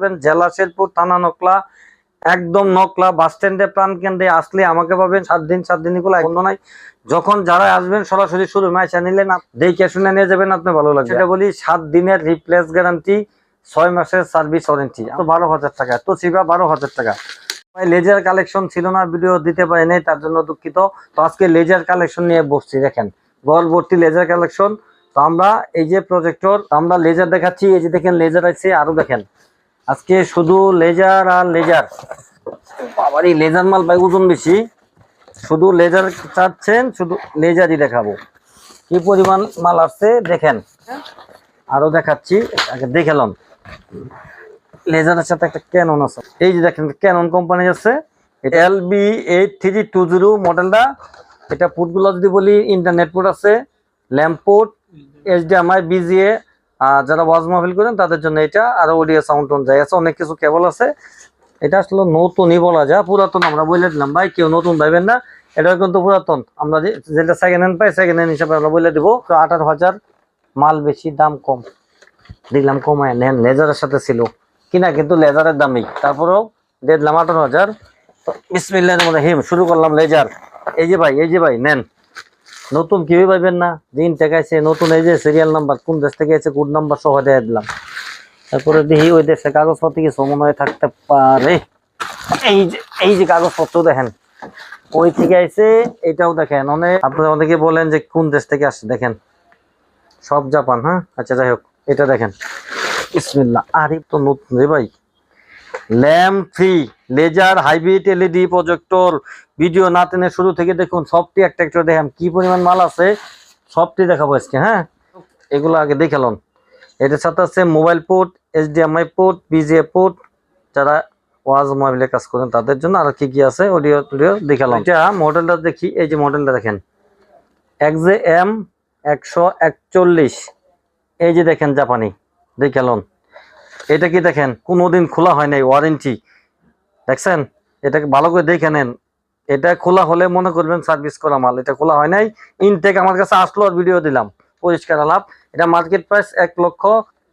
আসবেন জেলা শেরপুর, থানা নকলা, একদম নকলা, বাস স্ট্যান্ডে, প্রাণ কেন্দ্রে আসলে আমাকে পাবেন সাত দিন সাত দিন এগুলো বন্ধ নাই। যখন যারা আসবেন, সরাসরি শুরু ম্যাচ আপ- দেখে শুনে নিয়ে যাবেন আপনি ভালো লাগবে। সেটা বলি, সাত দিনের রিপ্লেস গ্যারান্টি ছয় মাসের সার্ভিস ওয়ারেন্টি তো বারো হাজার টাকা তো সিবা বারো হাজার টাকা। লেজার কালেকশন ছিল না ভিডিও দিতে পারি নাই, তার জন্য দুঃখিত। তো আজকে লেজার কালেকশন নিয়ে বসছি, দেখেন। গল ভর্তি লেজার কালেকশন তো আমরা এই যে প্রজেক্টর আমরা লেজার দেখাচ্ছি, এই যে দেখেন লেজার আছে, আরও দেখেন। আজকে শুধু লেজার আর লেজার। বাবারই লেজার মাল ভাই ওজন বেশি। শুধু লেজার চাচ্ছেন শুধু লেজারই দেখাবো। কি পরিমাণ মাল আসছে দেখেন। আরও দেখাচ্ছি আগে দেখেলাম লেজারের সাথে একটা ক্যানন আছে। এই যে দেখেন ক্যানন কোম্পানি আছে। এটা L B eight three two zero মডেলটা। এটা পুটগুলো যদি বলি ইন্টারনেট পোর্ট আছে ল্যাম্প পোর্ট এইচডিএমআই বিজিএ যারা ওয়াজ মাহফিল করেন, তাদের জন্য এটা আর ওডিও সাউন্ড টোন যায়। আছে অনেক কিছু কেবল আছে। এটা আসলে নতুনই বলা যায়। পুরাতন আমরা বলে দিলাম। ভাই, কেউ নতুন ভাইবেন না। এটা কিন্তু পুরাতন। আমরা যেটা সেকেন্ড হ্যান্ড পাই সেকেন্ড হ্যান্ড হিসাবে আমরা বলে দিব। তো আঠারো হাজার মাল বেশি, দাম কম। দিলাম, কমায় নেন। লেজারের সাথে ছিল। কিনা কিন্তু লেজারের দামই। তারপরেও দিয়ে দিলাম আঠারো হাজার। বিসমিল্লাহ হিম শুরু করলাম লেজার। এই যে ভাই, এই যে ভাই, নেন। নতুন কেউই পাইবেন না? দিন টেকাইছে নতুন এই যে সিরিয়াল নাম্বার কোন দেশ থেকে এসে কোড নাম্বার সহ দিয়ে দিলাম। তারপরে দেখি ওই দেশে কাগজপত্র কিছু মনে হয় থাকতে পারে? এই যে এই যে কাগজপত্র দেখেন, ওই থেকে আইছে, এটাও দেখেন, অনেক আপনারা অনেকে বলেন যে কোন দেশ থেকে আসছে, দেখেন। সব জাপান হ্যাঁ? আচ্ছা যাই হোক, এটা দেখেন। বিসমিল্লাহ, আরে তো নতুন রে ভাই। Lamp free, laser, hybrid LED projector, video না টেনে শুরু থেকে দেখুন, সবটি একটা একটা দেখেন। কি পরিমাণ মাল আছে, সবটি দেখাবো আজকে হ্যাঁ? এগুলো আগে দেখালাম এটার সাথে আছে mobile port, HDMI port, VGA port, যারা ওয়াজ মোবাইলে কাজ করেন তাদের জন্য আর কি কি আছে, অডিও টডিও দেখালাম এটা মডেলটা দেখি, এই যে মডেলটা দেখেন। এক্সে এম একশো একচল্লিশ, এই যে দেখেন জাপানি দেখালন এটা কি দেখেন? কোনোদিন খোলা হয় নাই ওয়ারেন্টি দেখছেন? এটাকে ভালো করে দেখে নেন। এটা খোলা হলে মনে করবেন সার্ভিস করা মাল। এটা খোলা হয় নাই ইনটেক আমার কাছে আসলো আর ভিডিও দিলাম। পরিষ্কার আলাপ। এটা মার্কেট প্রাইস এক লক্ষ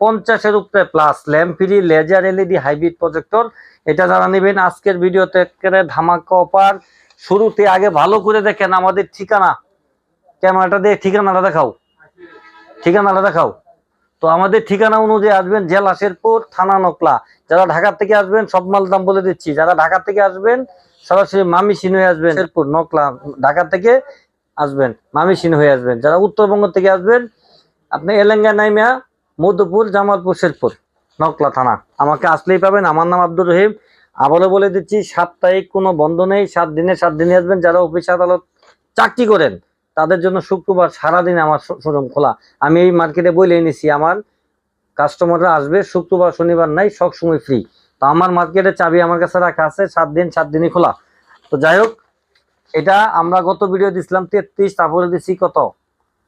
পঞ্চাশের উপরে plus lamp free laser LED hybrid projector এটা যারা নেবেন, আজকের ভিডিওতে একেবারে ধামাকা অপার শুরুতে আগে ভালো করে দেখেন আমাদের ঠিকানা। ক্যামেরাটা দিয়ে ঠিকানাটা দেখাও। ঠিকানাটা দেখাও। তো আমাদের ঠিকানা অনুযায়ী আসবেন জেলা শেরপুর, থানা নকলা। যারা ঢাকা থেকে আসবেন, সব মাল দাম বলে দিচ্ছি। যারা ঢাকা থেকে আসবেন, সরাসরি মামি সিন হয়ে আসবেন। শেরপুর, নকলা, ঢাকা থেকে আসবেন, মামি সিন হয়ে আসবেন। যারা উত্তরবঙ্গ থেকে আসবেন, আপনি এলেঙ্গা, নাইমিয়া, মধুপুর, জামালপুর, শেরপুর, নকলা থানা। আমাকে আসলেই পাবেন। আমার নাম আব্দুর রহিম। আবারও বলে দিচ্ছি, সাপ্তাহিক কোনো বন্ধ নেই। সাত দিনে সাত দিনে আসবেন। যারা অফিস, আদালত, চাকরি করেন তাদের জন্য শুক্রবার সারাদিন আমার শোরুম খোলা। আমি এই মার্কেটে বলে এনেছি আমার কাস্টমাররা আসবে, শুক্রবার, শনিবার নাই, সব সময় ফ্রি তো আমার মার্কেটে চাবি আমার কাছে রাখা আছে, সাত দিন, সাত দিনই খোলা। তো যাই হোক, এটা আমরা গত ভিডিও দিছিলাম তেত্রিশ, তারপরে দিছি কত?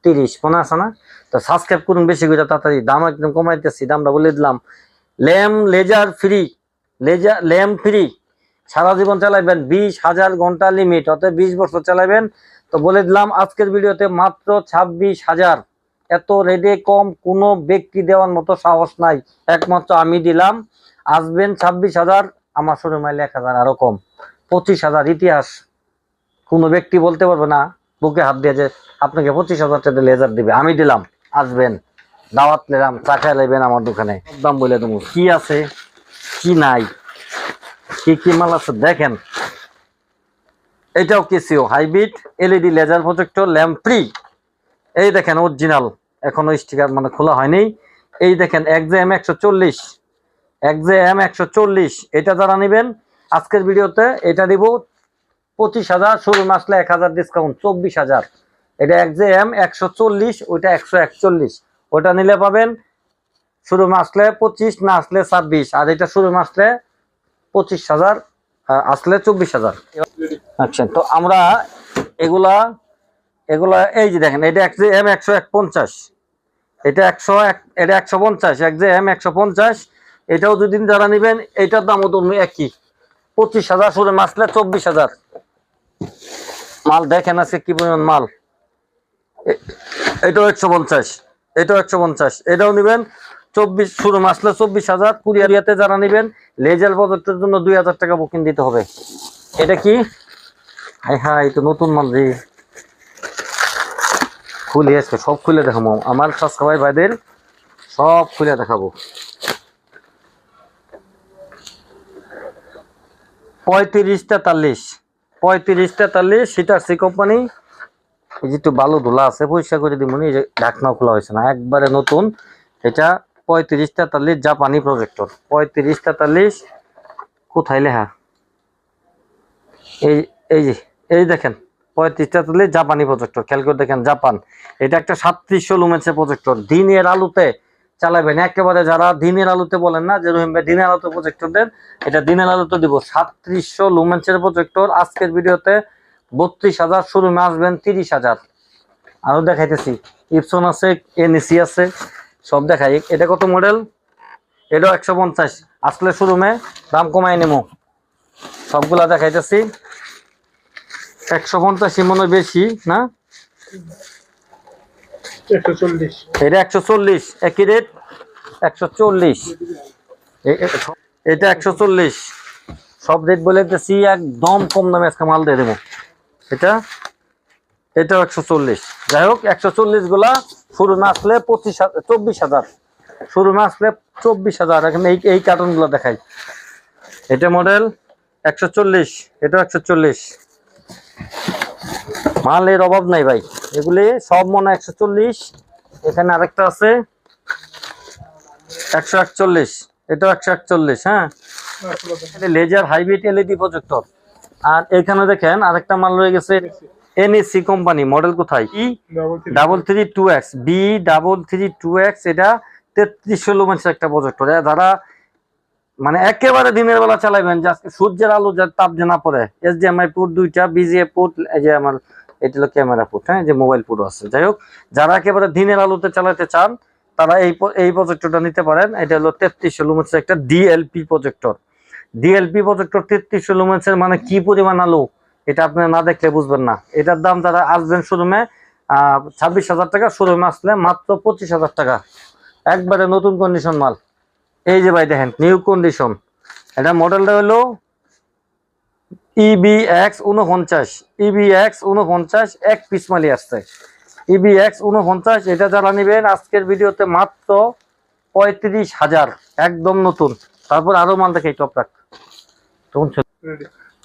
তিরিশ, মনে আছে না? তো সাবস্ক্রাইব করুন বেশি করে, তাড়াতাড়ি। দাম একদম কমাইতেছি, দামটা বলে দিলাম। Lamp laser free laser lamp free সারা জীবন চালাবেন বিশ হাজার ঘণ্টা লিমিট অর্থাৎ বিশ বছর চালাবেন তো বলে দিলাম, আজকের ভিডিওতে মাত্র ছাব্বিশ হাজার। এত রেডে কম কোনো ব্যক্তি দেওয়ার মতো সাহস নাই। একমাত্র আমি দিলাম। আসবেন ছাব্বিশ হাজার, আমার শুরু মাইলে এক হাজার আরও কম। পঁচিশ হাজার ইতিহাস। কোনো ব্যক্তি বলতে পারবে না, বুকে হাত দিয়ে যে আপনাকে পঁচিশ হাজার টাকা লেজার দিবে। আমি দিলাম, আসবেন। দাওয়াত নিলাম চাকা নেবেন আমার দোকানে। একদম বলে দেবো, কি আছে, কি নাই? কি কি মাল আছে? দেখেন। এটাও Casio hybrid LED laser projector, lamp free. এই দেখেন অরিজিনাল। এখনও স্টিকার মানে খোলা হয়নি। এই দেখেন এক্সে এম একশো চল্লিশ। এক জে এম একশো চল্লিশ। এটা যারা নেবেন, আজকের ভিডিওতে এটা দিব পঁচিশ হাজার শুরু আসলে এক হাজার ডিসকাউন্ট চব্বিশ হাজার। এটা এক জে এম একশো চল্লিশ, ওইটা একশো একচল্লিশ। ওটা নিলে পাবেন শুরু আসলে পঁচিশ, না আসলে ছাব্বিশ। আর এটা শুরু আসলে পঁচিশ হাজার আসলে চব্বিশ হাজার। আচ্ছা তো আমরা এগুলা এগুলা, এই যে দেখেন, এটা এক এম একশো এক পঞ্চাশ। এটা একশো এক, এটা একশো পঞ্চাশ, এক যে এম একশো পঞ্চাশ। এটাও দুদিন যারা নেবেন, এটার দামও তো একই। পঁচিশ হাজার শুরু, মাসলে চব্বিশ হাজার। মাল দেখেন আজকে কি পরিমাণ মাল। এটাও একশো পঞ্চাশ, এটাও একশো পঞ্চাশ। এটাও নেবেন চব্বিশ শুরু আসলে চব্বিশ হাজার কুরিয়ারিয়াতে যারা নেবেন, লেজার প্রজেক্টের জন্য দুই হাজার টাকা বুকিং দিতে হবে। এটা কি? হাই হাই, তো নতুন মাল রে। খুলে আজকে সব খুলে দেখাবো। আমার সাবস্ক্রাইবার ভাইদের সব খুলে দেখাবো। পঁয়ত্রিশ তেতাল্লিশ পঁয়ত্রিশ তেতাল্লিশ সিটার সি কোম্পানি এই যে বালু ধুলা আছে, পরিষ্কার করে দিব এই যে ঢাকনাও খোলা হয়েছে না। একবারে নতুন, এটা পঁয়ত্রিশ তেতাল্লিশ জাপানি প্রজেক্টর পঁয়ত্রিশ তেতাল্লিশ, কোথায় লেখা? এই এই যে, এই দেখেন, পঁয়ত্রিশ তেতাল্লিশ জাপানি প্রজেক্টর খেয়াল করে দেখেন, জাপান। এটা একটা সাতত্রিশশো লুমেন্সের প্রজেক্টর দিনের আলুতে চালাবেন। একেবারে যারা দিনের আলুতে বলেন না, যে রহিম ভাই দিনের আলুতে প্রজেক্টর দেন, এটা দিনের আলুতে দিব। সাতত্রিশশো লুমেন্সের প্রজেক্টর আজকের ভিডিওতে বত্রিশ হাজার শোরুমে আসবেন তিরিশ হাজার। আরও দেখাইতেছি। ইপসন আছে এনএসি আছে। সব দেখাই। এটা কত মডেল এটাও একশো পঞ্চাশ। আসলে শোরুমে দাম কমাই নেব। সবগুলা দেখাইতেছি। একশো পঞ্চাশ মনে বেশি না? একশো চল্লিশ। এটা একশো চল্লিশ একই রেট একশো চল্লিশ। এটা একশো চল্লিশ। সব রেট বলে দিতেছি একদম কম দামে আজকে মাল দিয়ে দেবো। এটা? এটাও একশো চল্লিশ। যাই হোক, একশো চল্লিশগুলা শুরু না আসলে পঁচিশ চব্বিশ হাজার। শুরু না আসলে চব্বিশ হাজার। এখন এই এই কার্টুনগুলো দেখাই। এটা মডেল একশো চল্লিশ, এটাও একশো চল্লিশ। মালের অভাব নাই ভাই। এগুলি সব মনে একশো চল্লিশ। এখানে আরেকটা আছে, একশো একচল্লিশ। এটাও একশো একচল্লিশ হ্যাঁ? লেজার হাইব্রিড এলইডি প্রজেক্টর আর এখানে দেখেন আরেকটা মাল রয়ে গেছে এনএসসি কোম্পানি মডেল কোথায়? E double three two X B double three two X এটা তেত্রিশ ষোলো লুমেন্সের একটা প্রজেক্টর যারা মানে একেবারে দিনের বেলা চালাবেন যে আজকে সূর্যের আলো যার তাপ যে না পড়ে। এসডিএমআই পোর্ট দুইটা বিজিএ পোর্ট এই যে আমার, এটা হলো ক্যামেরা পোর্ট হ্যাঁ যে মোবাইল পোর্ট আছে। যাই হোক, যারা একেবারে দিনের আলোতে চালাতে চান, তারা এই এই প্রজেক্টরটা নিতে পারেন। এটা হলো তেত্রিশশো লুমেন্সের একটা ডিএলপি প্রজেক্টর ডিএলপি প্রজেক্টর তেত্রিশশো লুমেন্সের মানে কি পরিমাণ আলো? এটা আপনি না দেখলে বুঝবেন না। এটার দাম যারা আসবেন শোরুমে ছাব্বিশ হাজার টাকা, শোরুমে আসলে মাত্র পঁচিশ হাজার টাকা। একবারে নতুন কন্ডিশন মাল। এই যে ভাই দেখেন নিউ কন্ডিশন এটা মডেলটা হলো E ইবি এক্স উনপঞ্চাশ ইবি এক্স উনপঞ্চাশ এক পিস মালি আসছে। ইবি এক্স উনপঞ্চাশ এটা যারা নেবেন, আজকের ভিডিওতে মাত্র পঁয়ত্রিশ হাজার। একদম নতুন। তারপর আরও মাল দেখে টপ রাখ তখন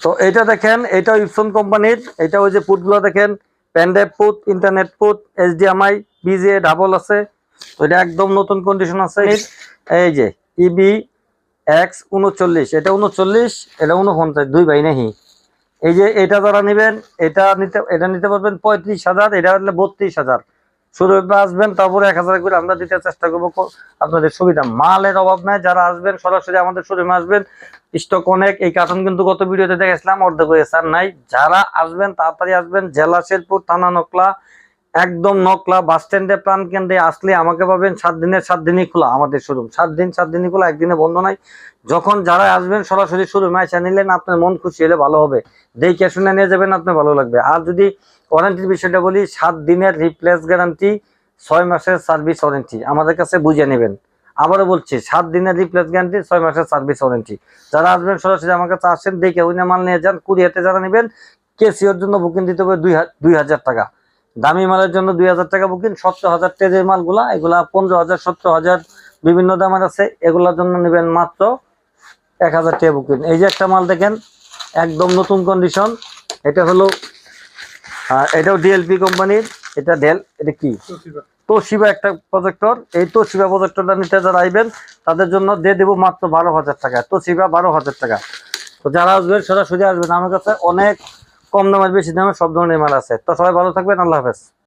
তো এটা দেখেন এটা ইপসন কোম্পানির এটা ওই যে পুটগুলো দেখেন প্যান্ডেপ put internet put HDMI VGA double আছে ওইটা একদম নতুন কন্ডিশন আছে। এই যে E ইবি এক্স উনচল্লিশ এটা উনচল্লিশ এটা উনপঞ্চাশ দুই ভাই নাহি এই যে এটা যারা নেবেন এটা নিতে এটা নিতে পারবেন পঁয়ত্রিশ হাজার এটা হলে বত্রিশ হাজার। আসবেন, তারপরে এক হাজার করে আমরা দিতে চেষ্টা করব। আপনাদের সুবিধা। অভাব নাই, যারা আসবেন সরাসরি আমাদের আসবেন। এই কিন্তু গত অর্ধেক নাই। যারা আসবেন, তাড়াতাড়ি আসবেন। জেলা শেরপুর, থানা নকলা একদম নকলা বাস স্ট্যান্ডে প্রাণ কেন্দ্রে আসলে আমাকে পাবেন সাত দিনের, সাত দিনই খোলা আমাদের শোরুম সাত দিন, সাত দিনই খোলা, একদিনে বন্ধ নাই। যখন যারা আসবেন সরাসরি শোরুমে এসে নিলেন, আপনার মন খুশি হলে ভালো হবে। দেখে শুনে নিয়ে যাবেন, আপনার ভালো লাগবে। আর যদি ওয়ারেন্টির বিষয়টা বলি, সাত দিনের রিপ্লেস গ্যারান্টি ছয় মাসের সার্ভিস ওয়ারেন্টি আমাদের কাছে বুঝে নেবেন। আবারও বলছি, সাত দিনের রিপ্লেস গ্যারান্টি ছয় মাসের সার্ভিস ওয়ারেন্টি যারা আসবেন সরাসরি আমার কাছে আসেন, দেখে ওই মাল নিয়ে যান কুরিয়াতে যারা নেবেন কেসিওর জন্য বুকিং দিতে হবে দুই হাজার টাকা। দামি মালের জন্য দুই হাজার টাকা বুকিং সত্তর হাজার তেজের মালগুলা এগুলা পনেরো হাজার সত্তর হাজার বিভিন্ন দামের আছে এগুলোর জন্য নেবেন মাত্র এক হাজার টাকা বুকিং। এই যে একটা মাল দেখেন একদম নতুন কন্ডিশন এটা হলো এটাও ডিএলপি কোম্পানির এটা ডেল এটা কি? তোশিবা একটা প্রজেক্টর এই তোশিবা প্রজেক্টরটা নিতে যারা আইবেন তাদের জন্য দিয়ে দেবো মাত্র বারো হাজার টাকা তোশিবা বারো হাজার টাকা। তো যারা আসবেন সেটা সরাসরি আসবেন আমার কাছে অনেক কম দামের বেশি দামের সব ধরনের মাল আছে। তো সবাই ভালো থাকবেন আল্লাহ হাফেজ।